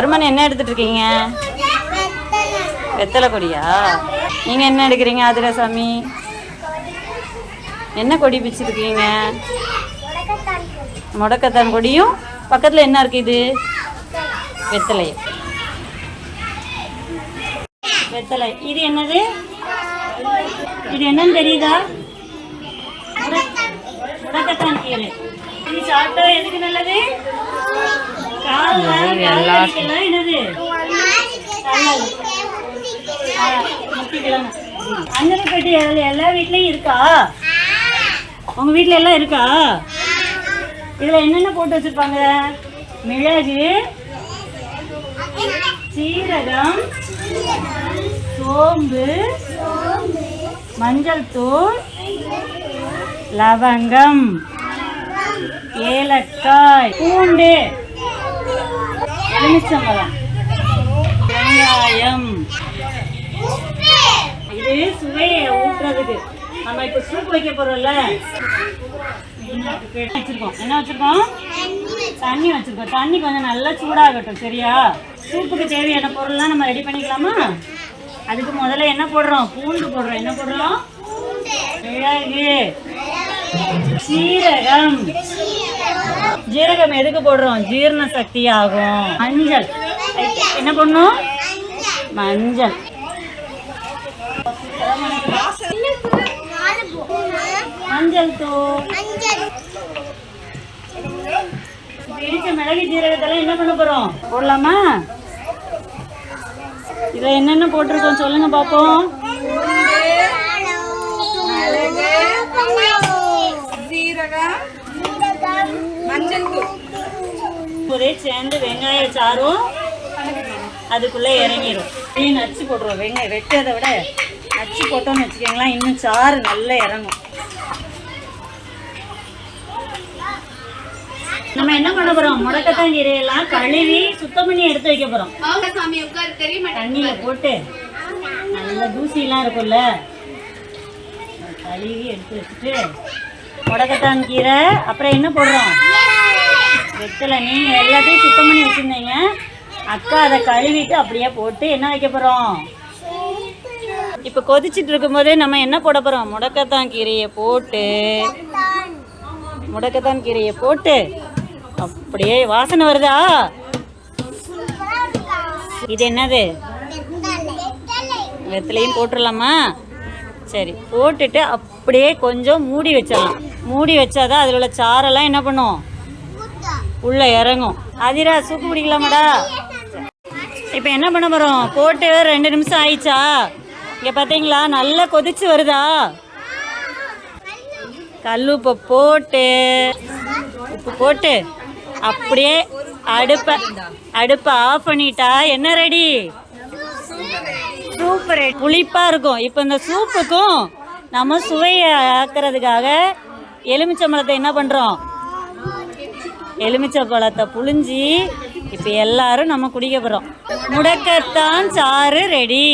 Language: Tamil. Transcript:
வருமன் என்ன எடுத்துட்டு இருக்கீங்க? வெத்தலை கொடியா? நீங்க என்ன எடுக்கிறீங்க ஆதிராசாமி? என்ன கொடி பிடிச்சிருக்கீங்க முடக்கத்தான் கொடியும் பக்கத்துல என்ன இருக்கு இது? வெத்தலை. வெத்தலை. இது என்னது? இது என்னன்னு தெரியுதா? முடக்கத்தான் கீரை. இது சாப்பிட்டா எதுக்கு நல்லது? அஞ்சலி பெட்டி எல்லா வீட்லயும் இருக்கா? உங்க வீட்ல எல்லாம் இருக்கா? இதுல என்னென்ன போட்டு வச்சிருப்பாங்க? மிளகு சீரகம் சோம்பு மஞ்சள் தூள் லவங்கம் ஏலக்காய் பூண்டு. எலுமிச்சம்பழம் வெங்காயம். இது சுவையை ஊற்றுறதுக்கு நம்ம இப்ப சூப் வைக்க போறோம்ல. வச்சிருக்கோம். என்ன வச்சிருக்கோம்? தண்ணி வச்சிருக்கோம். தண்ணி கொஞ்சம் நல்லா சூடாகட்டும் சரியா? சூப்புக்கு தேவையான பொருள்லாம் நம்ம ரெடி பண்ணிக்கலாமா? அதுக்கு முதல்ல என்ன போடுறோம்? பூண்டு போடுறோம். என்ன போடுறோம்? மிளகு. சீரகம் ஜீரகம் எதுக்கு போடுறோம்? ஜீரண சக்தி ஆகும். மஞ்சள். என்ன பண்ணும் மஞ்சள். மஞ்சள் தூள் இடிச்ச மிளகு ஜீரகத்தெல்லாம் என்ன பண்ண போறோம்? போடலாமா? இதுல என்னென்ன போட்டிருக்கோம் சொல்லுங்க பாப்போம் ஒரே சேர்ந்து வெங்காய சாரும் அதுக்குள்ள இறங்கிடும் நீங்க நச்சு போட்டுருவோம். வெங்காயம் வெட்டதை விட நச்சு போட்டோம்னு வச்சுக்கோங்களேன் இன்னும் சாறு நல்லா இறங்கும். நம்ம என்ன பண்ண போறோம்? முடக்கத்தான் கீரையெல்லாம் கழுவி சுத்தம் பண்ணி எடுத்து வைக்க போறோம். தண்ணியில போட்டு நல்ல தூசிலாம் இருக்கும்ல கழுவி எடுத்து வச்சுட்டு முடக்கத்தான் கீரை. அப்புறம் என்ன போடுறோம்? வெத்தலை. நீங்க எல்லாத்தையும் சுத்தம் பண்ணி வச்சிருந்தீங்க. அக்கா அதை கழுவிட்டு அப்படியே போட்டு என்ன வைக்க போறோம்? இப்போ கொதிச்சிட்டு இருக்கும்போதே நம்ம என்ன போட போறோம்? முடக்கத்தான் கீரையை போட்டு முடக்கத்தான் கீரையை போட்டு அப்படியே வாசனை வருதா? இது என்னது? வெத்தலையும் போட்டுடலாமா சரி போட்டுட்டு அப்படியே கொஞ்சம் மூடி வச்சிடலாம். மூடி வச்சாதான் அதில் உள்ள சாரெல்லாம் என்ன பண்ணும்? உள்ளே இறங்கும். அதிரா சூப்பு பிடிக்கலாமாடா இப்போ என்ன பண்ண போகிறோம் போட்டு ரெண்டு நிமிஷம் ஆயிடுச்சா? இங்கே பார்த்தீங்களா நல்லா கொதிச்சு வருதா? கல் உப்பை போட்டு உப்பு போட்டு அப்படியே அடுப்பை அடுப்பை ஆஃப் பண்ணிட்டா என்ன ரெடி சூப்பர் புளிப்பாக இருக்கும். இப்போ இந்த சூப்புக்கும் நம்ம சுவையை ஆக்கிறதுக்காக எலுமிச்சம்பழத்தை என்ன பண்ணுறோம் எலுமிச்சை பழத்தை புழிஞ்சி இப்போ எல்லாரும் நம்ம குடிக்க போகிறோம் முடக்கத்தான் சாறு ரெடி